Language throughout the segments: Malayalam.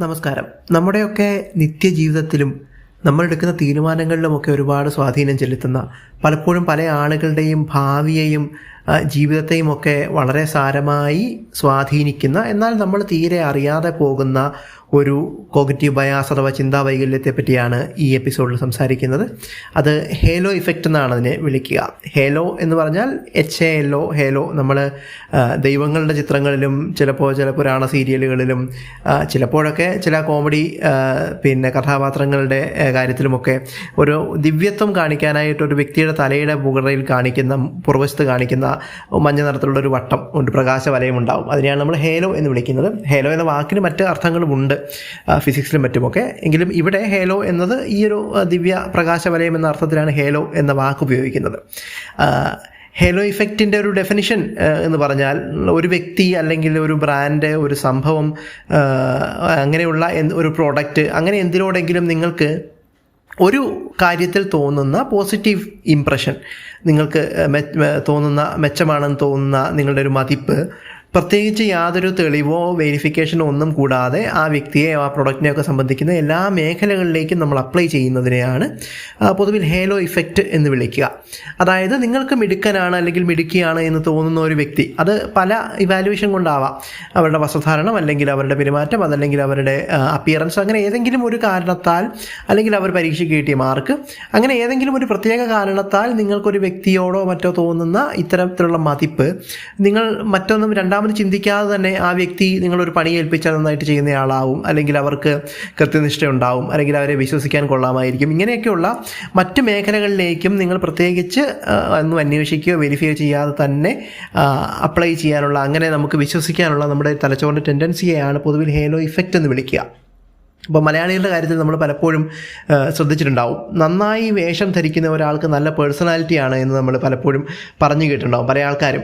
നമസ്കാരം. നമ്മുടെയൊക്കെ നിത്യജീവിതത്തിലും നമ്മൾ എടുക്കുന്ന തീരുമാനങ്ങളിലുമൊക്കെ ഒരുപാട് സ്വാധീനം ചെലുത്തുന്ന പലപ്പോഴും പല ആളുകളുടെയും ഭാവിയെയും ജീവിതത്തെയും ഒക്കെ വളരെ സാരമായി സ്വാധീനിക്കുന്ന എന്നാൽ നമ്മൾ തീരെ അറിയാതെ പോകുന്ന ഒരു കോഗറ്റീവ് ബയാസ് അഥവാ ചിന്താ വൈകല്യത്തെ പറ്റിയാണ് ഈ എപ്പിസോഡിൽ സംസാരിക്കുന്നത്. അത് ഹേലോ ഇഫക്റ്റ് എന്നാണ് അതിനെ വിളിക്കുക. ഹേലോ എന്ന് പറഞ്ഞാൽ H A L O halo നമ്മൾ ദൈവങ്ങളുടെ ചിത്രങ്ങളിലും ചിലപ്പോൾ ചില പുരാണ സീരിയലുകളിലും ചിലപ്പോഴൊക്കെ ചില കോമഡി പിന്നെ കഥാപാത്രങ്ങളുടെ കാര്യത്തിലുമൊക്കെ ഒരു ദിവ്യത്വം കാണിക്കാനായിട്ട് ഒരു വ്യക്തിയുടെ തലയുടെ മുകളിൽ കാണിക്കുന്ന പുറവശത്ത് കാണിക്കുന്ന മഞ്ഞ നിറത്തിലുള്ള ഒരു വട്ടം ഉണ്ട് പ്രകാശ വലയം ഉണ്ടാവും. അതിനെയാണ് നമ്മൾ ഹേലോ എന്ന് വിളിക്കുന്നത്. ഹേലോ എന്ന വാക്കിന് മറ്റ് അർത്ഥങ്ങളുമുണ്ട് ഫിസിക്സിലും മറ്റുമൊക്കെ. എങ്കിലും ഇവിടെ ഹേലോ എന്നത് ഈ ഒരു ദിവ്യ പ്രകാശ വലയം എന്ന അർത്ഥത്തിലാണ് ഹേലോ എന്ന വാക്ക് ഉപയോഗിക്കുന്നത്. ഹെലോ ഇഫക്റ്റിന്റെ ഒരു ഡെഫിനിഷൻ എന്ന് പറഞ്ഞാൽ ഒരു വ്യക്തി അല്ലെങ്കിൽ ഒരു ബ്രാൻഡ് ഒരു സംഭവം അങ്ങനെയുള്ള ഒരു പ്രോഡക്റ്റ് അങ്ങനെ എന്തിനോടെങ്കിലും നിങ്ങൾക്ക് ഒരു കാര്യത്തിൽ തോന്നുന്ന പോസിറ്റീവ് ഇംപ്രഷൻ നിങ്ങൾക്ക് തോന്നുന്ന മെച്ചമാണെന്ന് തോന്നുന്ന നിങ്ങളുടെ ഒരു മതിപ്പ് പ്രത്യേകിച്ച് യാതൊരു തെളിവോ വെരിഫിക്കേഷനോ ഒന്നും കൂടാതെ ആ വ്യക്തിയെ ആ പ്രൊഡക്റ്റിനെയൊക്കെ സംബന്ധിക്കുന്ന എല്ലാ മേഖലകളിലേക്കും നമ്മൾ അപ്ലൈ ചെയ്യുന്നതിനെയാണ് പൊതുവിൽ ഹേലോ ഇഫക്റ്റ് എന്ന് വിളിക്കുക. അതായത് നിങ്ങൾക്ക് മിടുക്കനാണ് അല്ലെങ്കിൽ മിടുക്കിയാണ് എന്ന് തോന്നുന്ന ഒരു വ്യക്തി അത് പല ഇവാലുവേഷൻ കൊണ്ടാവാം. അവരുടെ വസ്ത്രധാരണം അല്ലെങ്കിൽ അവരുടെ പെരുമാറ്റം അതല്ലെങ്കിൽ അവരുടെ അപ്പിയറൻസ് അങ്ങനെ ഏതെങ്കിലും ഒരു കാരണത്താൽ അല്ലെങ്കിൽ അവർ പരീക്ഷയ്ക്ക് കിട്ടിയ മാർക്ക് അങ്ങനെ ഏതെങ്കിലും ഒരു പ്രത്യേക കാരണത്താൽ നിങ്ങൾക്കൊരു വ്യക്തിയോടോ മറ്റോ തോന്നുന്ന ഇത്തരത്തിലുള്ള മതിപ്പ് നിങ്ങൾ മറ്റൊന്നും രണ്ടാമത് ചിന്തിക്കാതെ തന്നെ ആ വ്യക്തി നിങ്ങളൊരു പണി ഏൽപ്പിച്ചാൽ നന്നായിട്ട് ചെയ്യുന്നയാളാവും അല്ലെങ്കിൽ അവർക്ക് കൃത്യനിഷ്ഠ ഉണ്ടാവും അല്ലെങ്കിൽ അവരെ വിശ്വസിക്കാൻ കൊള്ളാമായിരിക്കും. ഇങ്ങനെയൊക്കെയുള്ള മറ്റ് മേഖലകളിലേക്കും നിങ്ങൾ പ്രത്യേകിച്ച് ഒന്നും അന്വേഷിക്കുകയോ വെരിഫൈ ചെയ്യാതെ തന്നെ അപ്ലൈ ചെയ്യാനുള്ള അങ്ങനെ നമുക്ക് വിശ്വസിക്കാനുള്ള നമ്മുടെ തലച്ചോറിന്റെ ടെൻഡൻസിയെയാണ് പൊതുവിൽ ഹേലോ ഇഫക്റ്റ് എന്ന് വിളിക്കുക. ഇപ്പോൾ മലയാളികളുടെ കാര്യത്തിൽ നമ്മൾ പലപ്പോഴും ശ്രദ്ധിച്ചിട്ടുണ്ടാവും. നന്നായി വേഷം ധരിക്കുന്ന ഒരാൾക്ക് നല്ല പേഴ്സണാലിറ്റിയാണ് എന്ന് നമ്മൾ പലപ്പോഴും പറഞ്ഞു കേട്ടിട്ടുണ്ടാവും പല ആൾക്കാരും.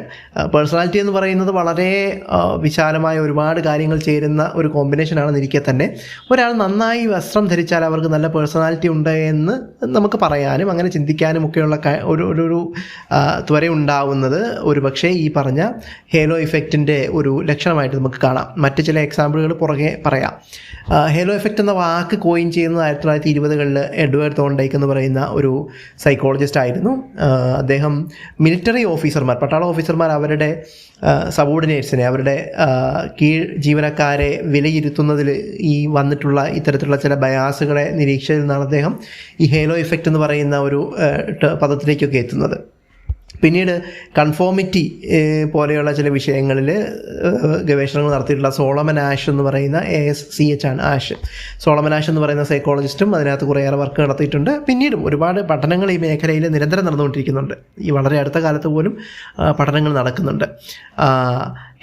പേഴ്സണാലിറ്റി എന്ന് പറയുന്നത് വളരെ വിശാലമായ ഒരുപാട് കാര്യങ്ങൾ ചേരുന്ന ഒരു കോമ്പിനേഷനാണെന്നിരിക്കെ തന്നെ. ഒരാൾ നന്നായി വസ്ത്രം ധരിച്ചാൽ അവർക്ക് നല്ല പേഴ്സണാലിറ്റി ഉണ്ട് എന്ന് നമുക്ക് പറയാനും അങ്ങനെ ചിന്തിക്കാനും ഒക്കെയുള്ള ഒരു ഒരു ഒരു ത്വര ഉണ്ടാവുന്നത് ഒരു പക്ഷേ ഈ പറഞ്ഞ ഹേലോ ഇഫക്റ്റിന്റെ ഒരു ലക്ഷണമായിട്ട് നമുക്ക് കാണാം. മറ്റ് ചില എക്സാമ്പിളുകൾ പുറകെ പറയാം. ഹേലോ എഫക്റ്റ് എന്ന വാക്ക് കോയിൻ ചെയ്യുന്നത് ആയിരത്തി തൊള്ളായിരത്തി ഇരുപതുകളിൽ എഡ്വേർഡ് തോണ്ടൈക്ക് എന്ന് പറയുന്ന ഒരു സൈക്കോളജിസ്റ്റ് ആയിരുന്നു. അദ്ദേഹം മിലിറ്ററി ഓഫീസർമാർ പട്ടാള ഓഫീസർമാർ അവരുടെ സബോർഡിനേറ്റ്സിനെ അവരുടെ കീഴ് ജീവനക്കാരെ വിലയിരുത്തുന്നതിൽ ഈ വന്നിട്ടുള്ള ഇത്തരത്തിലുള്ള ചില ബയാസുകളെ നിരീക്ഷിച്ചതിൽ നിന്നാണ് അദ്ദേഹം ഈ ഹേലോ ഇഫക്റ്റ് എന്ന് പറയുന്ന ഒരു പദത്തിലേക്കൊക്കെ എത്തുന്നത്. പിന്നീട് കൺഫോമിറ്റി പോലെയുള്ള ചില വിഷയങ്ങളിൽ ഗവേഷണങ്ങൾ നടത്തിയിട്ടുള്ള സോളമൻ ആഷ് എന്ന് പറയുന്ന എ എസ് സി എച്ച് ആണ് ആഷ്. സോളമൻ ആഷ് എന്ന് പറയുന്ന സൈക്കോളജിസ്റ്റും അതിനകത്ത് കുറേയേറെ വർക്ക് നടത്തിയിട്ടുണ്ട്. പിന്നീടും ഒരുപാട് പഠനങ്ങൾ ഈ മേഖലയിൽ നിരന്തരം നടന്നുകൊണ്ടിരിക്കുന്നുണ്ട്. ഈ വളരെ അടുത്ത കാലത്ത് പോലും പഠനങ്ങൾ നടക്കുന്നുണ്ട്.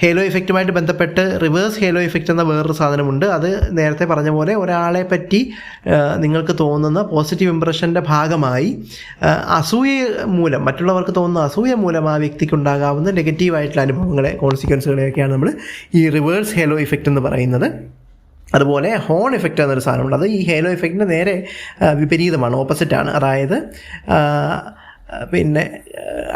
ഹേലോ ഇഫക്റ്റുമായിട്ട് ബന്ധപ്പെട്ട് റിവേഴ്സ് ഹേലോ ഇഫക്റ്റ് എന്ന വേറൊരു സാധനമുണ്ട്. അത് നേരത്തെ പറഞ്ഞ പോലെ ഒരാളെ പറ്റി നിങ്ങൾക്ക് തോന്നുന്ന പോസിറ്റീവ് ഇമ്പ്രഷന്റെ ഭാഗമായി അസൂയ മൂലം മറ്റുള്ളവർക്ക് തോന്നുന്ന അസൂയ മൂലം ആ വ്യക്തിക്ക് ഉണ്ടാകാവുന്ന നെഗറ്റീവായിട്ടുള്ള അനുഭവങ്ങളെ കോൺസിക്വൻസുകളെയൊക്കെയാണ് നമ്മൾ ഈ റിവേഴ്സ് ഹേലോ ഇഫക്റ്റ് എന്ന് പറയുന്നത്. അതുപോലെ ഹോൺ ഇഫക്റ്റ് എന്നൊരു സാധനമുണ്ട്. അത് ഈ ഹേലോ എഫക്റ്റിന് നേരെ വിപരീതമാണ് ഓപ്പോസിറ്റാണ് അതായത് പിന്നെ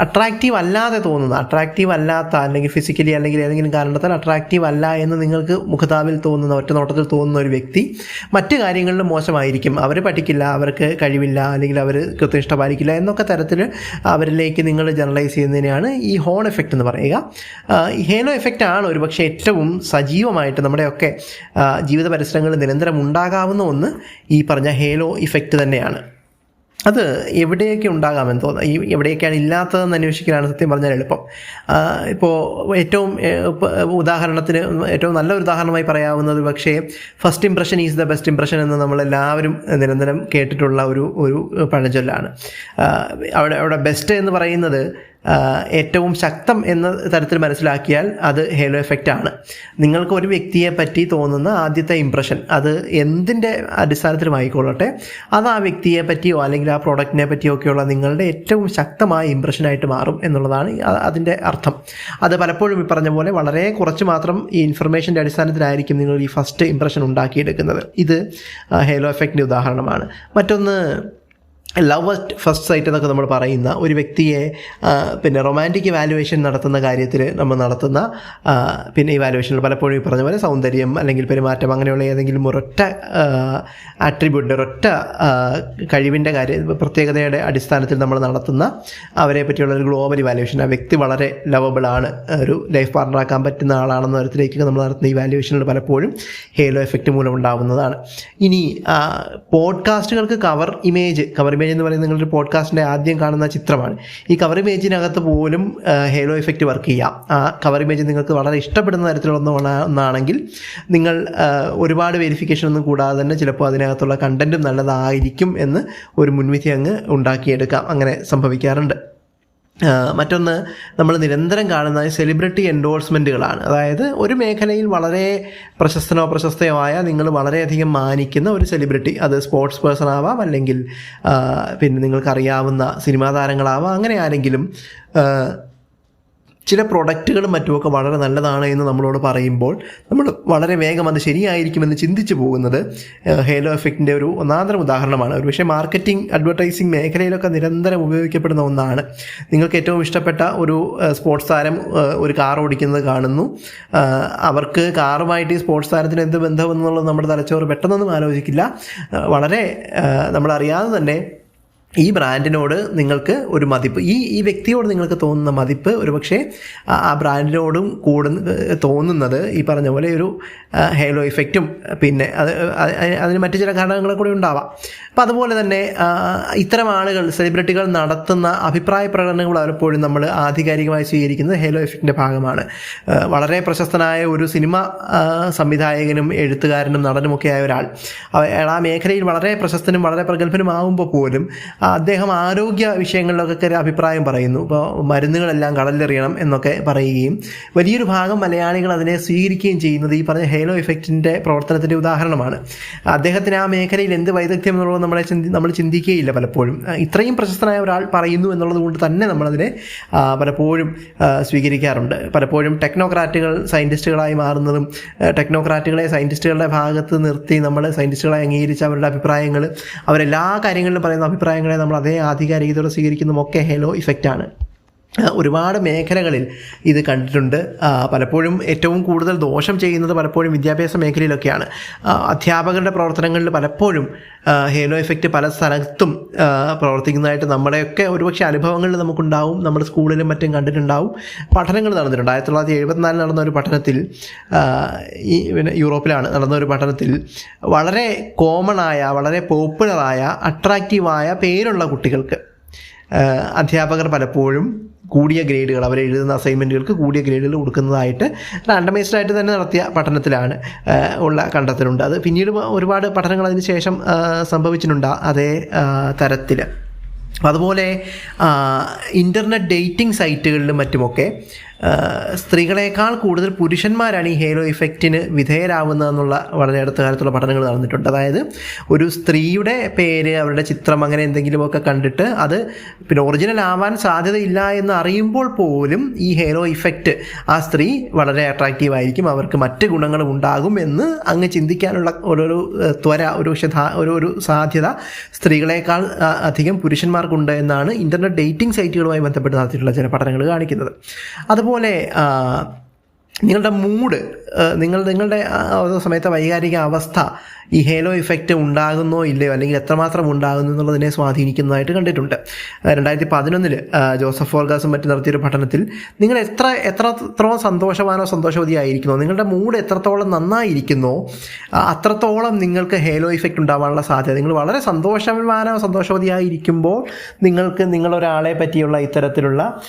അട്രാക്റ്റീവ് അല്ലാതെ തോന്നുന്ന അട്രാക്റ്റീവ് അല്ലാത്ത അല്ലെങ്കിൽ ഫിസിക്കലി അല്ലെങ്കിൽ ഏതെങ്കിലും കാരണത്താൽ അട്രാക്റ്റീവ് അല്ല എന്ന് നിങ്ങൾക്ക് മുഖതാവിൽ തോന്നുന്ന ഒറ്റ നോട്ടത്തിൽ തോന്നുന്ന ഒരു വ്യക്തി മറ്റ് കാര്യങ്ങളിൽ മോശമായിരിക്കും. അവർ പഠിക്കില്ല അവർക്ക് കഴിവില്ല അല്ലെങ്കിൽ അവർ കൃത്യനിഷ്ഠ പാലിക്കില്ല എന്നൊക്കെ തരത്തിൽ അവരിലേക്ക് നിങ്ങൾ ജനറലൈസ് ചെയ്യുന്നതിനെയാണ് ഈ ഹോൺ എഫക്റ്റ് എന്ന് പറയുക. ഹേനോ എഫക്റ്റ് ആണ് ഒരുപക്ഷെ ഏറ്റവും സജീവമായിട്ട് നമ്മുടെയൊക്കെ ജീവിത പരിസരങ്ങളിൽ നിരന്തരം ഉണ്ടാകാവുന്ന ഒന്ന് ഈ പറഞ്ഞ ഹേലോ ഇഫക്റ്റ് തന്നെയാണ്. അത് എവിടെയൊക്കെ ഉണ്ടാകാമെന്ന് തോന്നുന്നു. ഈ എവിടെയൊക്കെയാണ് ഇല്ലാത്തതെന്ന് അന്വേഷിക്കലാണ് സത്യം പറഞ്ഞാൽ എളുപ്പം. ഇപ്പോൾ ഏറ്റവും ഉദാഹരണത്തിന് ഏറ്റവും നല്ലൊരു ഉദാഹരണമായി പറയാവുന്നത് പക്ഷേ first impression is the best impression എന്ന് നമ്മളെല്ലാവരും നിരന്തരം കേട്ടിട്ടുള്ള ഒരു ഒരു പഴഞ്ചൊല്ലാണ്. അവിടെ അവിടെ ബെസ്റ്റ് എന്ന് പറയുന്നത് ഏറ്റവും ശക്തം എന്ന തരത്തിൽ മനസ്സിലാക്കിയാൽ അത് ഹേലോ എഫക്റ്റ് ആണ്. നിങ്ങൾക്ക് ഒരു വ്യക്തിയെ പറ്റി തോന്നുന്ന ആദ്യത്തെ ഇംപ്രഷൻ അത് എന്തിന്റെ അടിസ്ഥാനത്തിലും ആയിക്കൊള്ളട്ടെ അത് ആ വ്യക്തിയെ പറ്റിയോ അല്ലെങ്കിൽ ആ പ്രോഡക്റ്റിനെ പറ്റിയോ ഒക്കെയുള്ള നിങ്ങളുടെ ഏറ്റവും ശക്തമായ ഇംപ്രഷനായിട്ട് മാറും എന്നുള്ളതാണ് അതിന്റെ അർത്ഥം. അത് പലപ്പോഴും ഈ പറഞ്ഞ പോലെ വളരെ കുറച്ച് മാത്രം ഈ ഇൻഫർമേഷന്റെ അടിസ്ഥാനത്തിലായിരിക്കും നിങ്ങൾ ഈ ഫസ്റ്റ് ഇംപ്രഷൻ ഉണ്ടാക്കിയെടുക്കുന്നത്. ഇത് ഹേലോ എഫക്റ്റിന്റെ ഉദാഹരണമാണ്. മറ്റൊന്ന് ലവ് അറ്റ് ഫസ്റ്റ് സൈറ്റ് എന്നൊക്കെ നമ്മൾ പറയുന്ന ഒരു വ്യക്തിയെ പിന്നെ റൊമാന്റിക് ഇവാലുവേഷൻ നടത്തുന്ന കാര്യത്തിൽ നമ്മൾ നടത്തുന്ന പിന്നെ ഇവാലുവേഷനിൽ പലപ്പോഴും ഈ പറഞ്ഞ പോലെ സൗന്ദര്യം അല്ലെങ്കിൽ പെരുമാറ്റം അങ്ങനെയുള്ള ഏതെങ്കിലും ഒരൊറ്റ ആട്രിബ്യൂട്ടിന്റെ ഒരൊറ്റ കഴിവിന്റെ കാര്യം പ്രത്യേകതയുടെ അടിസ്ഥാനത്തിൽ നമ്മൾ നടത്തുന്ന അവരെ പറ്റിയുള്ള ഒരു ഗ്ലോബൽ ഇവാലുവേഷൻ ആ വ്യക്തി വളരെ ലവബിൾ ആണ്. ഒരു ലൈഫ് പാർട്ണറാക്കാൻ പറ്റുന്ന ആളാണെന്ന തരത്തിലേക്ക് നമ്മൾ നടത്തുന്ന ഇവാലുവേഷനിൽ പലപ്പോഴും ഹേലോ എഫക്റ്റ് മൂലം ഉണ്ടാകുന്നതാണ് ഇനി പോഡ്കാസ്റ്റുകൾക്ക് കവർ ഇമേജ് കവർ ഇമേജ് എന്ന് പറയുന്നത് നിങ്ങളൊരു പോഡ്കാസ്റ്റിന്റെ ആദ്യം കാണുന്ന ചിത്രമാണ്. ഈ കവർ ഇമേജിനകത്ത് പോലും ഹേലോ എഫക്റ്റ് വർക്ക് ചെയ്യാം. ആ കവർ ഇമേജ് നിങ്ങൾക്ക് വളരെ ഇഷ്ടപ്പെടുന്ന തരത്തിലുള്ള ഒന്നാണെങ്കിൽ നിങ്ങൾ ഒരുപാട് വെരിഫിക്കേഷൻ ഒന്നും കൂടാതെ തന്നെ ചിലപ്പോൾ അതിനകത്തുള്ള കണ്ടന്റും നല്ലതായിരിക്കും എന്ന് ഒരു മുൻവിധി അങ്ങ് ഉണ്ടാക്കിയെടുക്കാം. അങ്ങനെ സംഭവിക്കാറുണ്ട്. മറ്റൊന്ന് നമ്മൾ നിരന്തരം കാണുന്ന സെലിബ്രിറ്റി എൻഡോഴ്സ്മെന്റുകളാണ് അതായത് ഒരു മേഖലയിൽ വളരെ പ്രശസ്തനോ പ്രശസ്തയോ ആയ നിങ്ങൾ വളരെയധികം മാനിക്കുന്ന ഒരു സെലിബ്രിറ്റി അത് സ്പോർട്സ് പേഴ്സൺ ആവാം അല്ലെങ്കിൽ പിന്നെ നിങ്ങൾക്കറിയാവുന്ന സിനിമാ താരങ്ങളാവാം അങ്ങനെ ആരെങ്കിലും ചില പ്രൊഡക്റ്റുകളും മറ്റുമൊക്കെ വളരെ നല്ലതാണ് എന്ന് നമ്മളോട് പറയുമ്പോൾ നമ്മൾ വളരെ വേഗം അത് ശരിയായിരിക്കുമെന്ന് ചിന്തിച്ചു പോകുന്നത് ഹേലോ എഫക്റ്റിന്റെ ഒരു ഒന്നാന്തരം ഉദാഹരണമാണ്. ഒരു പക്ഷേ മാർക്കറ്റിംഗ് അഡ്വർടൈസിങ് മേഖലയിലൊക്കെ നിരന്തരം ഉപയോഗിക്കപ്പെടുന്ന ഒന്നാണ്. നിങ്ങൾക്ക് ഏറ്റവും ഇഷ്ടപ്പെട്ട ഒരു സ്പോർട്സ് താരം ഒരു കാർ ഓടിക്കുന്നത് കാണുന്നു. അവർക്ക് കാറുമായിട്ട് ഈ സ്പോർട്സ് താരത്തിന് എന്ത് ബന്ധമെന്നുള്ളത് നമ്മുടെ തലച്ചോറ് പെട്ടെന്നൊന്നും ആലോചിക്കില്ല. വളരെ നമ്മളറിയാതെ തന്നെ ഈ ബ്രാൻഡിനോട് നിങ്ങൾക്ക് ഒരു മതിപ്പ്. ഈ ഈ വ്യക്തിയോട് നിങ്ങൾക്ക് തോന്നുന്ന മതിപ്പ് ഒരുപക്ഷെ ആ- ബ്രാൻഡിനോടും കൂടുന്ന തോന്നുന്നത് ഈ പറഞ്ഞ പോലെ ഒരു ഹേലോ ഇഫക്റ്റും പിന്നെ അത് അത് അതിന് മറ്റു ചില ഘടകങ്ങൾ കൂടി ഉണ്ടാവാം. അപ്പം അതുപോലെ തന്നെ ഇത്തരം ആളുകൾ സെലിബ്രിറ്റികൾ നടത്തുന്ന അഭിപ്രായ പ്രകടനങ്ങൾ പലപ്പോഴും നമ്മൾ ആധികാരികമായി സ്വീകരിക്കുന്നത് ഹേലോ ഇഫക്റ്റിന്റെ ഭാഗമാണ്. വളരെ പ്രശസ്തനായ ഒരു സിനിമ സംവിധായകനും എഴുത്തുകാരനും നടനുമൊക്കെ ആയ ഒരാൾ അയാൾ ആ മേഖലയിൽ വളരെ പ്രശസ്തനും വളരെ പ്രഗത്ഭനുമാകുമ്പോൾ പോലും അദ്ദേഹം ആരോഗ്യ വിഷയങ്ങളിലൊക്കെ അഭിപ്രായം പറയുന്നു. ഇപ്പോൾ മരുന്നുകളെല്ലാം കടലിലെറിയണം എന്നൊക്കെ പറയുകയും വലിയൊരു ഭാഗം മലയാളികൾ അതിനെ സ്വീകരിക്കുകയും ചെയ്യുന്നത് ഈ പറഞ്ഞ ഹേലോ ഇഫക്റ്റിന്റെ പ്രവർത്തനത്തിന്റെ ഉദാഹരണമാണ്. അദ്ദേഹത്തിന് ആ മേഖലയിൽ എന്ത് വൈദഗ്ധ്യം എന്നുള്ളത് നമ്മളെ ചിന്തി നമ്മൾ ചിന്തിക്കുകയില്ല പലപ്പോഴും. ഇത്രയും പ്രശസ്തനായ ഒരാൾ പറയുന്നു എന്നുള്ളത് കൊണ്ട് തന്നെ നമ്മളതിനെ പലപ്പോഴും സ്വീകരിക്കാറുണ്ട്. പലപ്പോഴും ടെക്നോക്രാറ്റുകൾ സയന്റിസ്റ്റുകളായി മാറുന്നതും ടെക്നോക്രാറ്റുകളെ സയന്റിസ്റ്റുകളുടെ ഭാഗത്ത് നിർത്തി നമ്മൾ സയന്റിസ്റ്റുകളെ അംഗീകരിച്ച് അവരുടെ അഭിപ്രായങ്ങൾ അവരെല്ലാ കാര്യങ്ങളിലും പറയുന്ന നമ്മൾ അതേ ആധികാരികതയോടെ സ്വീകരിക്കുന്നതും ഒക്കെ ഹേലോ ഇഫക്റ്റാണ്. ഒരുപാട് മേഖലകളിൽ ഇത് കണ്ടിട്ടുണ്ട്. പലപ്പോഴും ഏറ്റവും കൂടുതൽ ദോഷം ചെയ്യുന്നത് പലപ്പോഴും വിദ്യാഭ്യാസ മേഖലയിലൊക്കെയാണ്. അധ്യാപകരുടെ പ്രവർത്തനങ്ങളിൽ പലപ്പോഴും ഹേലോ എഫക്റ്റ് പല സ്ഥലത്തും പ്രവർത്തിക്കുന്നതായിട്ട് നമ്മുടെയൊക്കെ ഒരുപക്ഷെ അനുഭവങ്ങളിൽ നമുക്കുണ്ടാവും. നമ്മുടെ സ്കൂളിലും മറ്റും കണ്ടിട്ടുണ്ടാവും. പഠനങ്ങൾ നടന്നിട്ടുണ്ട്. ആയിരത്തി തൊള്ളായിരത്തി എഴുപത്തിനാലിൽ നടന്ന ഒരു പഠനത്തിൽ ഈ പിന്നെ യൂറോപ്പിലാണ് നടന്ന ഒരു പഠനത്തിൽ വളരെ കോമൺ ആയ വളരെ പോപ്പുലറായ അട്രാക്റ്റീവായ പേരുള്ള കുട്ടികൾക്ക് അധ്യാപകർ പലപ്പോഴും കൂടിയ ഗ്രേഡുകൾ അവർ എഴുതുന്ന അസൈൻമെന്റുകൾക്ക് കൂടിയ ഗ്രേഡുകൾ കൊടുക്കുന്നതായിട്ട് റാൻഡമൈസ്ഡ് ആയിട്ട് തന്നെ നടത്തിയ പഠനത്തിലാണ് ഉള്ള കണ്ടെത്തലുണ്ട്. അത് പിന്നീട് ഒരുപാട് പഠനങ്ങൾ അതിന് ശേഷം സംഭവിച്ചിട്ടുണ്ട് അതേ തരത്തിൽ അതുപോലെ ഇന്റർനെറ്റ് ഡേറ്റിംഗ് സൈറ്റുകളിലും മറ്റുമൊക്കെ സ്ത്രീകളെക്കാൾ കൂടുതൽ പുരുഷന്മാരാണ് ഈ ഹേലോ ഇഫക്റ്റിന് വിധേയരാകുന്നതെന്നുള്ള വളരെ അടുത്ത കാലത്തുള്ള പഠനങ്ങൾ നടന്നിട്ടുണ്ട്. അതായത് ഒരു സ്ത്രീയുടെ പേര് അവരുടെ ചിത്രം അങ്ങനെ എന്തെങ്കിലുമൊക്കെ കണ്ടിട്ട് അത് പിന്നെ ഒറിജിനൽ ആവാൻ സാധ്യതയില്ല എന്ന് അറിയുമ്പോൾ പോലും ഈ ഹേലോ ഇഫക്റ്റ് ആ സ്ത്രീ വളരെ അട്രാക്റ്റീവ് ആയിരിക്കും. അവർക്ക് മറ്റ് ഗുണങ്ങളും ഉണ്ടാകും എന്ന് അങ്ങ് ചിന്തിക്കാനുള്ള ഒരു ത്വര ഒരു ഒരു ഒരു സാധ്യത സ്ത്രീകളെക്കാൾ അധികം പുരുഷന്മാർക്കുണ്ട് എന്നാണ് ഇന്റർനെറ്റ് ഡേറ്റിംഗ് സൈറ്റുകളുമായി ബന്ധപ്പെട്ട് നടത്തിയിട്ടുള്ള ചില പഠനങ്ങൾ കാണിക്കുന്നത്. അതുപോലെ ആ, നിങ്ങളുടെ മൂഡ് നിങ്ങൾ നിങ്ങളുടെ ആ ഒരു സമയത്തെ വൈകാരിക അവസ്ഥ ഈ ഹേലോ ഇഫക്റ്റ് ഉണ്ടാകുന്നോ ഇല്ലയോ അല്ലെങ്കിൽ എത്രമാത്രം ഉണ്ടാകുന്നു എന്നുള്ളതിനെ സ്വാധീനിക്കുന്നതായിട്ട് കണ്ടിട്ടുണ്ട്. രണ്ടായിരത്തി പതിനൊന്നിൽ ജോസഫ് ഫോർഗാസും മറ്റും നടത്തിയൊരു പഠനത്തിൽ നിങ്ങൾ എത്ര എത്രത്തോളം സന്തോഷവാനോ സന്തോഷവതിയായിരിക്കുന്നോ നിങ്ങളുടെ മൂഡ് എത്രത്തോളം നന്നായിരിക്കുന്നോ അത്രത്തോളം നിങ്ങൾക്ക് ഹേലോ ഇഫക്റ്റ് ഉണ്ടാവാനുള്ള സാധ്യത. നിങ്ങൾ വളരെ സന്തോഷവാനോ സന്തോഷവതിയായിരിക്കുമ്പോൾ നിങ്ങൾക്ക് നിങ്ങളൊരാളെ പറ്റിയുള്ള ഇത്തരത്തിലുള്ള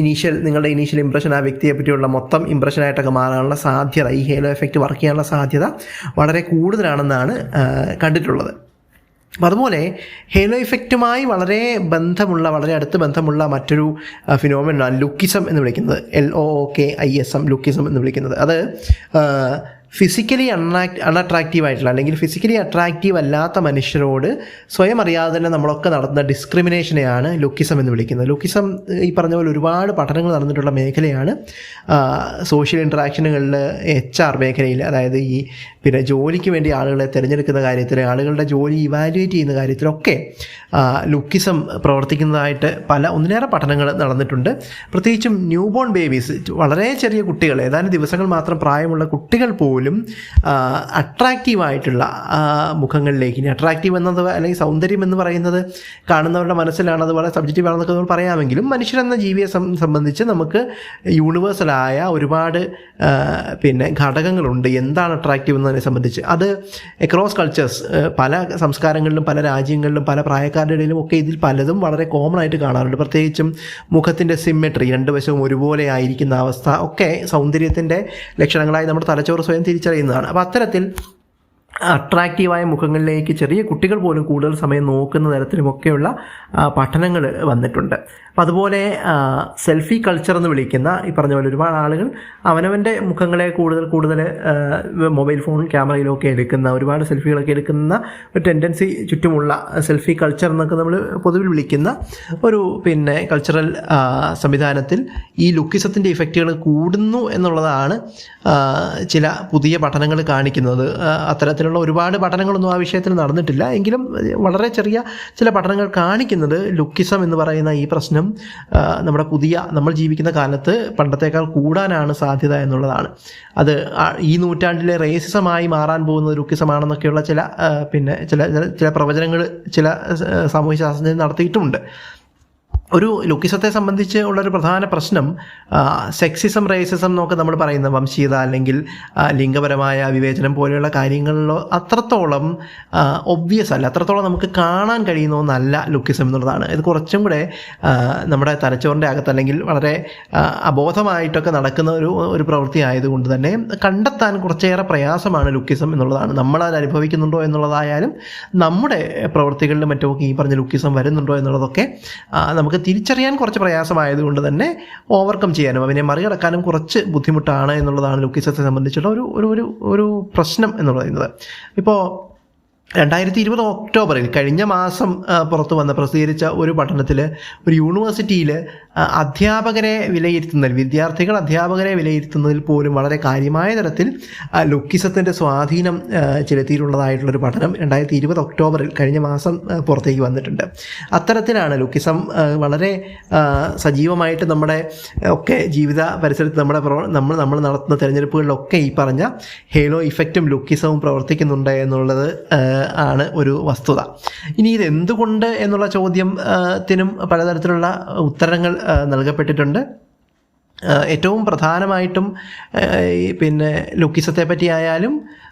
ഇനീഷ്യൽ നിങ്ങളുടെ ഇനീഷ്യൽ ഇംപ്രഷൻ ആ വ്യക്തിയെ പറ്റിയുള്ള മൊത്തം ഇംപ്രഷനായിട്ടൊക്കെ മാറാനുള്ള സാധ്യത ഈ ഹേലോ എഫക്റ്റ് വർക്ക് ചെയ്യാനുള്ള സാധ്യത വളരെ കൂടുതലാണെന്നാണ് കണ്ടിട്ടുള്ളത്. അപ്പം അതുപോലെ ഹേലോ ഇഫക്റ്റുമായി വളരെ ബന്ധമുള്ള വളരെ അടുത്ത് ബന്ധമുള്ള മറ്റൊരു ഫിനോമിനാണ് ലുക്കിസം എന്ന് വിളിക്കുന്നത്. L O K I S M lookism എന്ന് വിളിക്കുന്നത്. അത് ഫിസിക്കലി അൺആക്ട് അൺഅട്രാക്റ്റീവ് ആയിട്ടുള്ള അല്ലെങ്കിൽ ഫിസിക്കലി അട്രാക്റ്റീവ് അല്ലാത്ത മനുഷ്യരോട് സ്വയം അറിയാതെ തന്നെ നമ്മളൊക്കെ നടത്തുന്ന ഡിസ്ക്രിമിനേഷനെയാണ് ലുക്കിസം എന്ന് വിളിക്കുന്നത്. ലുക്കിസം ഈ പറഞ്ഞ പോലെ ഒരുപാട് പഠനങ്ങൾ നടന്നിട്ടുള്ള മേഖലയാണ് സോഷ്യൽ ഇൻട്രാക്ഷനുകളിൽ എച്ച് ആർ മേഖലയിൽ അതായത് ഈ പിന്നെ ജോലിക്ക് വേണ്ടി ആളുകളെ തിരഞ്ഞെടുക്കുന്ന കാര്യത്തിൽ ആളുകളുടെ ജോലി ഇവാലുവേറ്റ് ചെയ്യുന്ന കാര്യത്തിലൊക്കെ ലുക്കിസം പ്രവർത്തിക്കുന്നതായിട്ട് പല ഒന്നിലേറെ പഠനങ്ങൾ നടന്നിട്ടുണ്ട്. പ്രത്യേകിച്ചും ന്യൂ ബോൺ ബേബീസ് വളരെ ചെറിയ കുട്ടികൾ ഏതാനും ദിവസങ്ങൾ മാത്രം പ്രായമുള്ള കുട്ടികൾ പോലും അട്രാക്റ്റീവായിട്ടുള്ള മുഖങ്ങളിലേക്ക് ഇനി അട്രാക്റ്റീവ് എന്നത് അല്ലെങ്കിൽ സൗന്ദര്യം എന്ന് പറയുന്നത് കാണുന്നവരുടെ മനസ്സിലാണ് അത് വളരെ സബ്ജക്റ്റീവ് ആണെന്നൊക്കെ നമ്മൾ പറയാമെങ്കിലും മനുഷ്യരെന്ന ജീവിയെ സംബന്ധിച്ച് നമുക്ക് യൂണിവേഴ്സലായ ഒരുപാട് പിന്നെ ഘടകങ്ങളുണ്ട്. എന്താണ് അട്രാക്റ്റീവ് എന്നതിനെ സംബന്ധിച്ച്. അത് അക്രോസ് കൾച്ചേഴ്സ് പല സംസ്കാരങ്ങളിലും പല രാജ്യങ്ങളിലും പല പ്രായക്കാരുടെ ഇടയിലും ഒക്കെ ഇതിൽ പലതും വളരെ കോമൺ ആയിട്ട് കാണാറുണ്ട്. പ്രത്യേകിച്ചും മുഖത്തിന്റെ സിമ്മെട്രി രണ്ട് വശവും ഒരുപോലെ ആയിരിക്കുന്ന അവസ്ഥ ഒക്കെ സൗന്ദര്യത്തിന്റെ ലക്ഷണങ്ങളായി നമ്മുടെ തലച്ചോറ് സ്വയം തിരിച്ചറിയുന്നതാണ്. അപ്പോൾ അത്തരത്തിൽ അട്രാക്റ്റീവായ മുഖങ്ങളിലേക്ക് ചെറിയ കുട്ടികൾ പോലും കൂടുതൽ സമയം നോക്കുന്ന തരത്തിലുമൊക്കെയുള്ള പഠനങ്ങൾ വന്നിട്ടുണ്ട്. അപ്പം അതുപോലെ സെൽഫി കൾച്ചർ എന്ന് വിളിക്കുന്ന ഈ പറഞ്ഞ പോലെ ഒരുപാട് ആളുകൾ അവനവന്റെ മുഖങ്ങളെ കൂടുതൽ കൂടുതൽ മൊബൈൽ ഫോൺ ക്യാമറയിലൊക്കെ എടുക്കുന്ന ഒരുപാട് സെൽഫികളൊക്കെ എടുക്കുന്ന ഒരു ടെൻഡൻസി ചുറ്റുമുള്ള സെൽഫി കൾച്ചർ എന്നൊക്കെ നമ്മൾ പൊതുവിൽ വിളിക്കുന്ന ഒരു പിന്നെ കൾച്ചറൽ സംവിധാനത്തിൽ ഈ ലുക്കിസത്തിന്റെ ഇഫക്റ്റുകൾ കൂടുന്നു എന്നുള്ളതാണ് ചില പുതിയ പഠനങ്ങൾ കാണിക്കുന്നത്. ആ, അത്തരത്തിലുള്ള ഒരുപാട് പഠനങ്ങളൊന്നും ആ വിഷയത്തിൽ നടന്നിട്ടില്ല. എങ്കിലും വളരെ ചെറിയ ചില പഠനങ്ങൾ കാണിക്കുന്നത് ലുക്കിസം എന്ന് പറയുന്ന ഈ പ്രശ്നം നമ്മുടെ പുതിയ നമ്മൾ ജീവിക്കുന്ന കാലത്ത് പണ്ടത്തേക്കാൾ കൂടാനാണ് സാധ്യത എന്നുള്ളതാണ്. അത് ഈ നൂറ്റാണ്ടിലെ റേസിസമായി മാറാൻ പോകുന്നത് ലുക്കിസമാണെന്നൊക്കെയുള്ള ചില പിന്നെ ചില ചില- പ്രവചനങ്ങൾ ചില സാമൂഹ്യ ശാസ്ത്രജ്ഞർ നടത്തിയിട്ടുമുണ്ട് ഒരു ലുക്കിസത്തെ സംബന്ധിച്ച് ഉള്ളൊരു പ്രധാന പ്രശ്നം സെക്സിസം റേസിസം എന്നൊക്കെ നമ്മൾ പറയുന്ന വംശീയത അല്ലെങ്കിൽ ലിംഗപരമായ വിവേചനം പോലെയുള്ള കാര്യങ്ങളിലോ അത്രത്തോളം ഒബ്വിയസ് അല്ല അത്രത്തോളം നമുക്ക് കാണാൻ കഴിയുന്ന ഒന്നല്ല ലുക്കിസം എന്നുള്ളതാണ്. ഇത് കുറച്ചും കൂടെ നമ്മുടെ തലച്ചോറിന്റെ അകത്ത് അല്ലെങ്കിൽ വളരെ അബോധമായിട്ടൊക്കെ നടക്കുന്ന ഒരു ഒരു പ്രവൃത്തി ആയതുകൊണ്ട് തന്നെ കണ്ടെത്താൻ കുറച്ചേറെ പ്രയാസമാണ് ലുക്കിസം എന്നുള്ളതാണ്. നമ്മളത് അനുഭവിക്കുന്നുണ്ടോ എന്നുള്ളതായാലും നമ്മുടെ പ്രവൃത്തികളിലും മറ്റുമൊക്കെ ഈ പറഞ്ഞ ലുക്കിസം വരുന്നുണ്ടോ എന്നുള്ളതൊക്കെ നമുക്ക് തിരിച്ചറിയാൻ കുറച്ച് പ്രയാസമായതുകൊണ്ട് തന്നെ ഓവർകം ചെയ്യാനും അതിനെ മറികടക്കാനും കുറച്ച് ബുദ്ധിമുട്ടാണ് എന്നുള്ളതാണ് ലുക്കിസത്തെ സംബന്ധിച്ചുള്ള ഒരു ഒരു ഒരു ഒരു പ്രശ്നം എന്ന് പറയുന്നത്. ഇപ്പോൾ രണ്ടായിരത്തി ഇരുപത് ഒക്ടോബറിൽ കഴിഞ്ഞ മാസം പുറത്തു വന്ന പ്രസിദ്ധീകരിച്ച ഒരു പഠനത്തിൽ ഒരു യൂണിവേഴ്സിറ്റിയിൽ അധ്യാപകരെ വിലയിരുത്തുന്നതിൽ വിദ്യാർത്ഥികൾ അധ്യാപകരെ വിലയിരുത്തുന്നതിൽ പോലും വളരെ കാര്യമായ തരത്തിൽ ലുക്കിസത്തിന്റെ സ്വാധീനം ചെലുത്തിയിട്ടുള്ളതായിട്ടുള്ളൊരു പഠനം രണ്ടായിരത്തി ഇരുപത് ഒക്ടോബറിൽ കഴിഞ്ഞ മാസം പുറത്തേക്ക് വന്നിട്ടുണ്ട്. അത്തരത്തിലാണ് ലുക്കിസം വളരെ സജീവമായിട്ട് നമ്മുടെ ഒക്കെ ജീവിത പരിസരത്ത് നമ്മുടെ പ്രവ- നമ്മൾ നമ്മൾ നടത്തുന്ന തിരഞ്ഞെടുപ്പുകളിലൊക്കെ ഈ പറഞ്ഞ ഹേലോ ഇഫക്റ്റും ലുക്കിസവും പ്രവർത്തിക്കുന്നുണ്ട് എന്നുള്ളത് ആണ് ഒരു വസ്തുത. ഇനി ഇത് എന്തുകൊണ്ട് എന്നുള്ള ചോദ്യത്തിനും പലതരത്തിലുള്ള ഉത്തരങ്ങൾ നൽകപ്പെട്ടിട്ടുണ്ട്. ഏറ്റവും പ്രധാനമായിട്ടും പിന്നെ ലുക്കിസത്തെ പറ്റി ആയാലും ആ,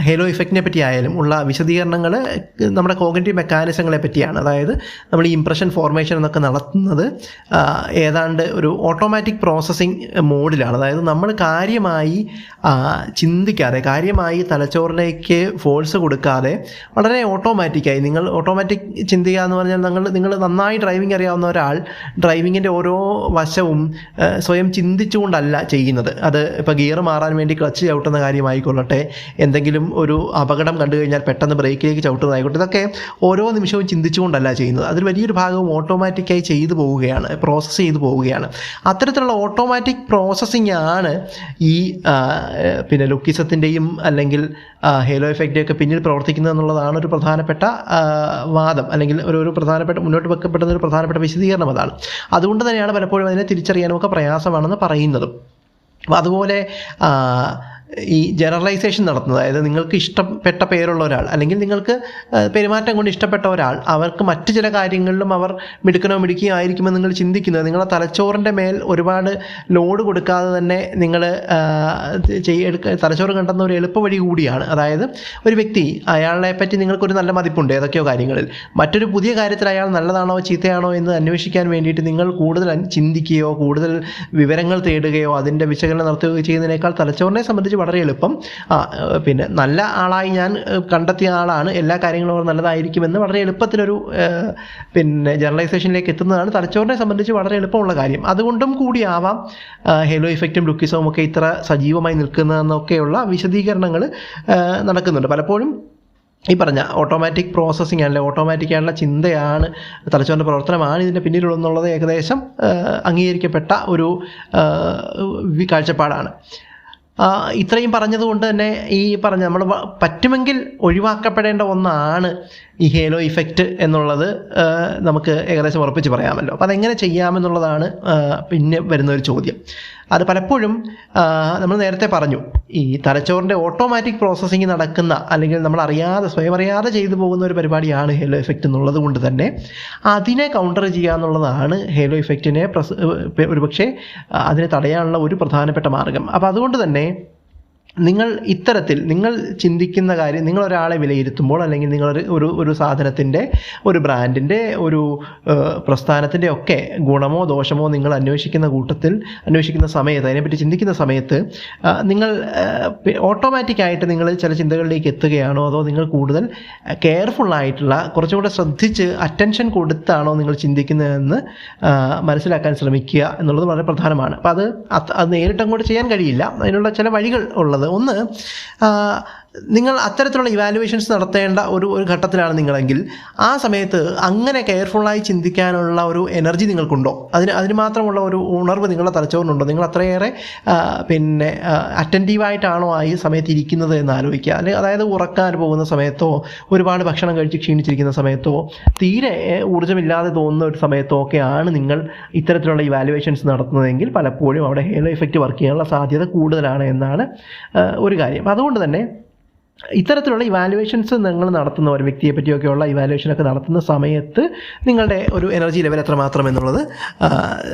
ഹേലോ ഇഫക്റ്റിനെ പറ്റി ആയാലും ഉള്ള വിശദീകരണങ്ങൾ നമ്മുടെ കോഗ്നറ്റീവ് മെക്കാനിസങ്ങളെ പറ്റിയാണ്. അതായത് നമ്മൾ ഈ ഇംപ്രഷൻ ഫോർമേഷൻ എന്നൊക്കെ നടത്തുന്നത് ഏതാണ്ട് ഒരു ഓട്ടോമാറ്റിക് പ്രോസസ്സിങ് മോഡിലാണ് അതായത് നമ്മൾ കാര്യമായി ചിന്തിക്കാതെ കാര്യമായി തലച്ചോറിലേക്ക് ഫോഴ്സ് കൊടുക്കാതെ വളരെ ഓട്ടോമാറ്റിക്കായി നിങ്ങൾ ഓട്ടോമാറ്റിക് ചിന്തിക്കുക എന്ന് പറഞ്ഞാൽ നിങ്ങൾ നിങ്ങൾ നന്നായി ഡ്രൈവിംഗ് അറിയാവുന്ന ഒരാൾ ഡ്രൈവിങ്ങിന്റെ ഓരോ വശവും സ്വയം ചിന്തിച്ചുകൊണ്ടല്ല ചെയ്യുന്നത്. അത് ഇപ്പോൾ ഗിയർ മാറാൻ വേണ്ടി ക്ലച്ച് ചവിട്ടുന്ന കാര്യമായിക്കൊള്ളട്ടെ എന്തെങ്കിലും ഒരു അപകടം കണ്ടു കഴിഞ്ഞാൽ പെട്ടെന്ന് ബ്രേക്കിലേക്ക് ചവിട്ടുന്നതായിക്കോട്ടെ. ഇതൊക്കെ ഓരോ നിമിഷവും ചിന്തിച്ചുകൊണ്ടല്ല ചെയ്യുന്നത്. അതിൽ വലിയൊരു ഭാഗവും ഓട്ടോമാറ്റിക്കായി ചെയ്തു പോവുകയാണ് പ്രോസസ്സ് ചെയ്തു പോവുകയാണ്. അത്തരത്തിലുള്ള ഓട്ടോമാറ്റിക് പ്രോസസ്സിംഗ് ആണ് ഈ പിന്നെ ലുക്കിസത്തിന്റെയും അല്ലെങ്കിൽ ഹേലോ എഫക്റ്റൊക്കെ പിന്നിൽ പ്രവർത്തിക്കുന്നത് എന്നുള്ളതാണ് ഒരു പ്രധാനപ്പെട്ട വാദം. അല്ലെങ്കിൽ ഒരു ഒരു പ്രധാനപ്പെട്ട മുന്നോട്ട് വെക്കപ്പെടുന്ന ഒരു പ്രധാനപ്പെട്ട വിശദീകരണം അതാണ്. അതുകൊണ്ട് തന്നെയാണ് പലപ്പോഴും അതിനെ തിരിച്ചറിയാനും ഒക്കെ പ്രയാസമാണെന്ന് പറയുന്നതും. അതുപോലെ ഈ ജനറലൈസേഷൻ നടത്തുന്നത് അതായത് നിങ്ങൾക്ക് ഇഷ്ടപ്പെട്ട പേരുള്ള ഒരാൾ അല്ലെങ്കിൽ നിങ്ങൾക്ക് പെരുമാറ്റം കൊണ്ട് ഇഷ്ടപ്പെട്ട ഒരാൾ അവർക്ക് മറ്റു ചില കാര്യങ്ങളിലും അവർ മിടുക്കനോ മിടുക്കിയോ ആയിരിക്കുമെന്ന് നിങ്ങൾ ചിന്തിക്കുന്നത്. നിങ്ങളെ തലച്ചോറിന്റെ മേൽ ഒരുപാട് ലോഡ് കൊടുക്കാതെ തന്നെ നിങ്ങൾ ചെയ്യെടുക്ക തലച്ചോറ് കണ്ടെന്ന ഒരു എളുപ്പ വഴി കൂടിയാണ്. അതായത് ഒരു വ്യക്തി അയാളെ പറ്റി നിങ്ങൾക്കൊരു നല്ല മതിപ്പുണ്ട് ഏതൊക്കെയോ കാര്യങ്ങളിൽ. മറ്റൊരു പുതിയ കാര്യത്തിൽ അയാൾ നല്ലതാണോ ചീത്തയാണോ എന്ന് അന്വേഷിക്കാൻ വേണ്ടിയിട്ട് നിങ്ങൾ കൂടുതൽ ചിന്തിക്കുകയോ കൂടുതൽ വിവരങ്ങൾ തേടുകയോ അതിന്റെ വിശകലനം നടത്തുകയോ ചെയ്യുന്നതിനേക്കാൾ തലച്ചോറിനെ സംബന്ധിച്ച് വളരെ എളുപ്പം. പിന്നെ നല്ല ആളായി ഞാൻ കണ്ടെത്തിയ ആളാണ്. എല്ലാ കാര്യങ്ങളും നല്ലതായിരിക്കുമെന്ന് വളരെ എളുപ്പത്തിലൊരു പിന്നെ ജനറലൈസേഷനിലേക്ക് എത്തുന്നതാണ് തലച്ചോറിനെ സംബന്ധിച്ച് വളരെ എളുപ്പമുള്ള കാര്യം. അതുകൊണ്ടും കൂടിയാവാം ഹെലോ ഇഫക്റ്റും ലുക്കിസവും ഒക്കെ ഇത്ര സജീവമായി നിൽക്കുന്നതെന്നൊക്കെയുള്ള വിശദീകരണങ്ങൾ നടക്കുന്നുണ്ട്. പലപ്പോഴും ഈ പറഞ്ഞ ഓട്ടോമാറ്റിക് പ്രോസസ്സിംഗ് ആണല്ലേ ഓട്ടോമാറ്റിക് ആയിട്ടുള്ള ചിന്തയാണ് തലച്ചോറിന്റെ പ്രവർത്തനമാണ് ഇതിന്റെ പിന്നിലുള്ളതെന്നുള്ളത് ഏകദേശം അംഗീകരിക്കപ്പെട്ട ഒരു കാഴ്ചപ്പാടാണ്. ഇത്രയും പറഞ്ഞതുകൊണ്ട് തന്നെ ഈ പറഞ്ഞ നമ്മൾ പറ്റുമെങ്കിൽ ഒഴിവാക്കപ്പെടേണ്ട ഒന്നാണ് ഈ ഹേലോ ഇഫക്റ്റ് എന്നുള്ളത് നമുക്ക് ഏകദേശം ഉറപ്പിച്ച് പറയാമല്ലോ. അപ്പോൾ അതെങ്ങനെ ചെയ്യാമെന്നുള്ളതാണ് പിന്നെ വരുന്ന ഒരു ചോദ്യം. അത് പലപ്പോഴും നമ്മൾ നേരത്തെ പറഞ്ഞു ഈ തലച്ചോറിന്റെ ഓട്ടോമാറ്റിക് പ്രോസസ്സിങ് നടക്കുന്ന അല്ലെങ്കിൽ നമ്മൾ അറിയാതെ സ്വയം അറിയാതെ ചെയ്തു പോകുന്ന ഒരു പരിപാടിയാണ് ഹേലോ ഇഫക്റ്റ് എന്നുള്ളത് കൊണ്ട് തന്നെ അതിനെ കൗണ്ടർ ചെയ്യുക എന്നുള്ളതാണ് ഹേലോ ഇഫക്റ്റിനെ പ്രസ് ഒരുപക്ഷെ അതിനെ തടയാനുള്ള ഒരു പ്രധാനപ്പെട്ട മാർഗം. അപ്പോൾ അതുകൊണ്ട് തന്നെ നിങ്ങൾ ഇത്തരത്തിൽ നിങ്ങൾ ചിന്തിക്കുന്ന കാര്യം നിങ്ങൾ ഒരാളെ വിലയിരുത്തുമ്പോൾ അല്ലെങ്കിൽ നിങ്ങൾ ഒരു ഒരു സാധനത്തിന്റെ ഒരു ബ്രാൻഡിന്റെ ഒരു പ്രസ്ഥാനത്തിന്റെ ഒക്കെ ഗുണമോ ദോഷമോ നിങ്ങൾ അന്വേഷിക്കുന്ന കൂട്ടത്തിൽ അന്വേഷിക്കുന്ന സമയത്ത് അതിനെപ്പറ്റി ചിന്തിക്കുന്ന സമയത്ത് നിങ്ങൾ ഓട്ടോമാറ്റിക്കായിട്ട് നിങ്ങൾ ചില ചിന്തകളിലേക്ക് എത്തുകയാണോ അതോ നിങ്ങൾ കൂടുതൽ കെയർഫുള്ളായിട്ടുള്ള കുറച്ചും കൂടെ ശ്രദ്ധിച്ച് അറ്റൻഷൻ കൊടുത്താണോ നിങ്ങൾ ചിന്തിക്കുന്നതെന്ന് മനസ്സിലാക്കാൻ ശ്രമിക്കുക എന്നുള്ളത് വളരെ പ്രധാനമാണ്. അപ്പോൾ അത് അത് അത് നേരിട്ട് അങ്ങോട്ട് ചെയ്യാൻ കഴിയില്ല. അതിനുള്ള ചില വഴികൾ ഉള്ളത് ഒന്ന് നിങ്ങൾ അത്തരത്തിലുള്ള ഇവാലുവേഷൻസ് നടത്തേണ്ട ഒരു ഒരു ഘട്ടത്തിലാണ് നിങ്ങളെങ്കിൽ ആ സമയത്ത് അങ്ങനെ കെയർഫുള്ളായി ചിന്തിക്കാനുള്ള ഒരു എനർജി നിങ്ങൾക്കുണ്ടോ? അതിന് അതിന് മാത്രമുള്ള ഒരു ഉണർവ് നിങ്ങളുടെ തലച്ചോറിനുണ്ടോ? നിങ്ങൾ അത്രയേറെ പിന്നെ അറ്റന്റീവായിട്ടാണോ ആ ഈ സമയത്ത് ഇരിക്കുന്നത് എന്ന് ആലോചിക്കുക. അല്ലെങ്കിൽ അതായത് ഉറക്കാൻ പോകുന്ന സമയത്തോ ഒരുപാട് ഭക്ഷണം കഴിച്ച് ക്ഷീണിച്ചിരിക്കുന്ന സമയത്തോ തീരെ ഊർജമില്ലാതെ തോന്നുന്ന ഒരു സമയത്തോ ഒക്കെയാണ് നിങ്ങൾ ഇത്തരത്തിലുള്ള ഇവാലുവേഷൻസ് നടത്തുന്നതെങ്കിൽ പലപ്പോഴും അവിടെ ഹേലോ ഇഫക്റ്റ് വർക്ക് ചെയ്യാനുള്ള സാധ്യത കൂടുതലാണ് എന്നാണ് ഒരു കാര്യം. അതുകൊണ്ട് തന്നെ ഇത്തരത്തിലുള്ള ഇവാലുവേഷൻസ് നിങ്ങൾ നടത്തുന്ന ഒരു വ്യക്തിയെ പറ്റിയൊക്കെയുള്ള ഇവാലുവേഷനൊക്കെ നടത്തുന്ന സമയത്ത് നിങ്ങളുടെ ഒരു എനർജി ലെവൽ എത്രമാത്രം എന്നുള്ളത്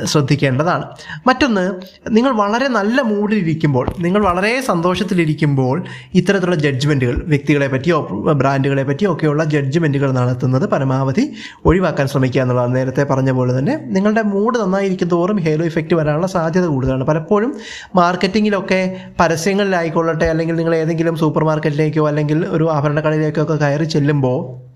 ശ്രദ്ധിക്കേണ്ടതാണ്. മറ്റൊന്ന് നിങ്ങൾ വളരെ നല്ല മൂഡിലിരിക്കുമ്പോൾ നിങ്ങൾ വളരെ സന്തോഷത്തിലിരിക്കുമ്പോൾ ഇത്തരത്തിലുള്ള ജഡ്ജ്മെന്റുകൾ വ്യക്തികളെ പറ്റിയോ ബ്രാൻഡുകളെ പറ്റിയോ ഒക്കെയുള്ള ജഡ്ജ്മെന്റുകൾ നടത്തുന്നത് പരമാവധി ഒഴിവാക്കാൻ ശ്രമിക്കുക എന്നുള്ളതാണ്. നേരത്തെ പറഞ്ഞ പോലെ തന്നെ നിങ്ങളുടെ മൂഡ് നന്നായിരിക്കും തോറും ഹേലോ ഇഫക്റ്റ് വരാനുള്ള സാധ്യത കൂടുതലാണ്. പലപ്പോഴും മാർക്കറ്റിങ്ങിലൊക്കെ പരസ്യങ്ങളിലായിക്കൊള്ളട്ടെ അല്ലെങ്കിൽ നിങ്ങൾ ഏതെങ്കിലും സൂപ്പർ മാർക്കറ്റിലേക്കോ അല്ലെങ്കിൽ ഒരു ആഭരണ കടയിലേക്കോ ഒക്കെ കയറി ചെല്ലുമ്പോൾ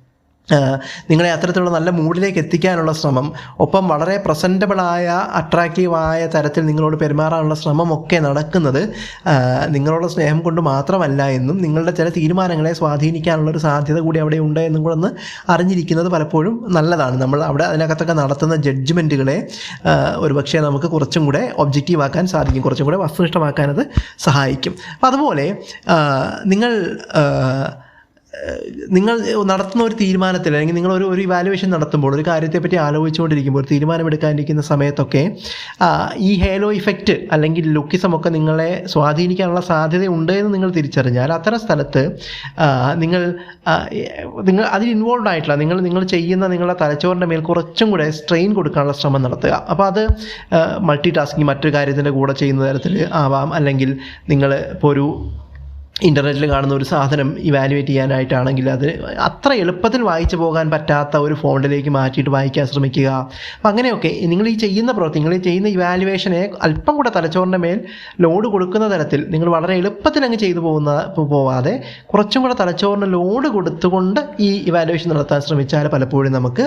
നിങ്ങളെ അത്തരത്തിലുള്ള നല്ല മൂഡിലേക്ക് എത്തിക്കാനുള്ള ശ്രമം ഒപ്പം വളരെ പ്രസന്റബിളായ അട്രാക്റ്റീവായ തരത്തിൽ നിങ്ങളോട് പെരുമാറാനുള്ള ശ്രമമൊക്കെ നടക്കുന്നത് നിങ്ങളോട് സ്നേഹം കൊണ്ട് മാത്രമല്ല എന്നും നിങ്ങളുടെ ചില തീരുമാനങ്ങളെ സ്വാധീനിക്കാനുള്ള ഒരു സാധ്യത കൂടി അവിടെ ഉണ്ട് എന്നും കൂടെ ഒന്ന് അറിഞ്ഞിരിക്കുന്നത് പലപ്പോഴും നല്ലതാണ്. നമ്മൾ അവിടെ അതിനകത്തൊക്കെ നടത്തുന്ന ജഡ്ജ്മെന്റുകളെ ഒരുപക്ഷെ നമുക്ക് കുറച്ചും കൂടെ ഒബ്ജക്റ്റീവ് ആക്കാൻ സാധിക്കും കുറച്ചും കൂടെ വസ്തുനിഷ്ഠമാക്കാനത് സഹായിക്കും. അതുപോലെ നിങ്ങൾ നിങ്ങൾ നടത്തുന്ന ഒരു തീരുമാനത്തിൽ അല്ലെങ്കിൽ നിങ്ങൾ ഒരു ഒരു ഇവാലുവേഷൻ നടത്തുമ്പോൾ ഒരു കാര്യത്തെപ്പറ്റി ആലോചിച്ചുകൊണ്ടിരിക്കുമ്പോൾ ഒരു തീരുമാനമെടുക്കാനിരിക്കുന്ന സമയത്തൊക്കെ ഈ ഹേലോ ഇഫക്റ്റ് അല്ലെങ്കിൽ ലുക്കിസം ഒക്കെ നിങ്ങളെ സ്വാധീനിക്കാനുള്ള സാധ്യതയുണ്ട് എന്ന് നിങ്ങൾ തിരിച്ചറിഞ്ഞാൽ അത്തരം സ്ഥലത്ത് നിങ്ങൾ നിങ്ങൾ അതിൽ ഇൻവോൾവ് ആയിട്ടുള്ള നിങ്ങൾ നിങ്ങൾ ചെയ്യുന്ന നിങ്ങളുടെ തലച്ചോറിന്റെ മേൽ കുറച്ചും കൂടെ സ്ട്രെയിൻ കൊടുക്കാനുള്ള ശ്രമം നടത്തുക. അപ്പോൾ അത് മൾട്ടി ടാസ്കിങ് മറ്റൊരു കാര്യത്തിന്റെ കൂടെ ചെയ്യുന്ന തരത്തിൽ ആവാം. അല്ലെങ്കിൽ നിങ്ങൾ ഇപ്പോൾ ഒരു ഇന്റർനെറ്റിൽ കാണുന്ന ഒരു സാധനം ഇവാലുവേറ്റ് ചെയ്യാനായിട്ടാണെങ്കിൽ അത് അത്ര എളുപ്പത്തിൽ വായിച്ചു പോകാൻ പറ്റാത്ത ഒരു ഫോണ്ടിലേക്ക് മാറ്റിയിട്ട് വായിക്കാൻ ശ്രമിക്കുക. അപ്പം അങ്ങനെയൊക്കെ നിങ്ങൾ ഈ ചെയ്യുന്ന പ്രവൃത്തി നിങ്ങൾ ചെയ്യുന്ന ഇവാലുവേഷനെ അല്പം കൂടെ തലച്ചോറിന്റെ മേൽ ലോഡ് കൊടുക്കുന്ന തരത്തിൽ നിങ്ങൾ വളരെ എളുപ്പത്തിൽ അങ്ങ് ചെയ്തു പോകുന്ന പോവാതെ കുറച്ചും കൂടെ തലച്ചോറിന് ലോഡ് കൊടുത്തുകൊണ്ട് ഈ ഇവാലുവേഷൻ നടത്താൻ ശ്രമിച്ചാൽ പലപ്പോഴും നമുക്ക്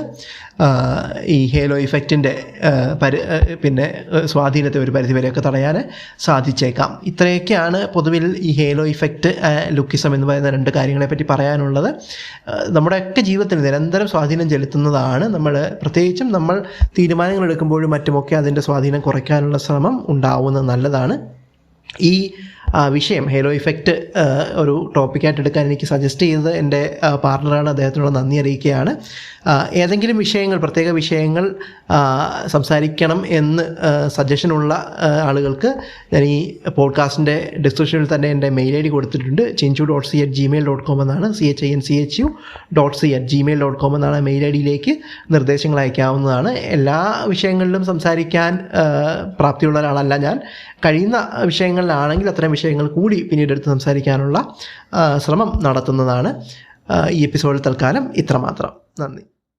ഈ ഹേലോ ഇഫക്റ്റിന്റെ പരി പിന്നെ സ്വാധീനത്തെ ഒരു പരിധിവരെയൊക്കെ തടയാൻ സാധിച്ചേക്കാം. ഇത്രയൊക്കെയാണ് പൊതുവിൽ ഈ ഹേലോ ഇഫക്റ്റ് ലുക്കിസം എന്ന് പറയുന്ന രണ്ട് കാര്യങ്ങളെ പറ്റി പറയാനുള്ളത്. നമ്മുടെയൊക്കെ ജീവിതത്തിൽ നിരന്തരം സ്വാധീനം ചെലുത്തുന്നതാണ് നമ്മൾ പ്രത്യേകിച്ചും നമ്മൾ തീരുമാനങ്ങൾ എടുക്കുമ്പോഴും മറ്റുമൊക്കെ അതിന്റെ സ്വാധീനം കുറയ്ക്കാനുള്ള ശ്രമം ഉണ്ടാവുന്നത് നല്ലതാണ്. ഈ ആ, വിഷയം ഹേലോ ഇഫക്റ്റ് ഒരു ടോപ്പിക്കായിട്ട് എടുക്കാൻ എനിക്ക് സജസ്റ്റ് ചെയ്തത് എന്റെ പാർട്ണറാണ് അദ്ദേഹത്തിനുള്ള നന്ദി അറിയിക്കുകയാണ്. ഏതെങ്കിലും വിഷയങ്ങൾ പ്രത്യേക വിഷയങ്ങൾ സംസാരിക്കണം എന്ന് സജഷനുള്ള ആളുകൾക്ക് ഞാൻ ഈ പോഡ്കാസ്റ്റിന്റെ ഡിസ്ക്രിപ്ഷനിൽ തന്നെ എന്റെ മെയിൽ ഐ ഡി കൊടുത്തിട്ടുണ്ട്. Chinchu dot C at Gmail dot com എന്നാണ്. C H I N C H U dot C at Gmail dot com എന്നാണ് മെയിൽ ഐ ഡിയിലേക്ക് നിർദ്ദേശങ്ങൾ അയക്കാവുന്നതാണ്. എല്ലാ വിഷയങ്ങളിലും സംസാരിക്കാൻ പ്രാപ്തിയുള്ള ഒരാളല്ല ഞാൻ. കഴിയുന്ന വിഷയങ്ങളിലാണെങ്കിൽ അത്തരം വിഷയങ്ങൾ കൂടി പിന്നീട് എടുത്ത് സംസാരിക്കാനുള്ള ശ്രമം നടത്തുന്നതാണ് ഈ എപ്പിസോഡിൽ തൽക്കാലം ഇത്രമാത്രം. നന്ദി.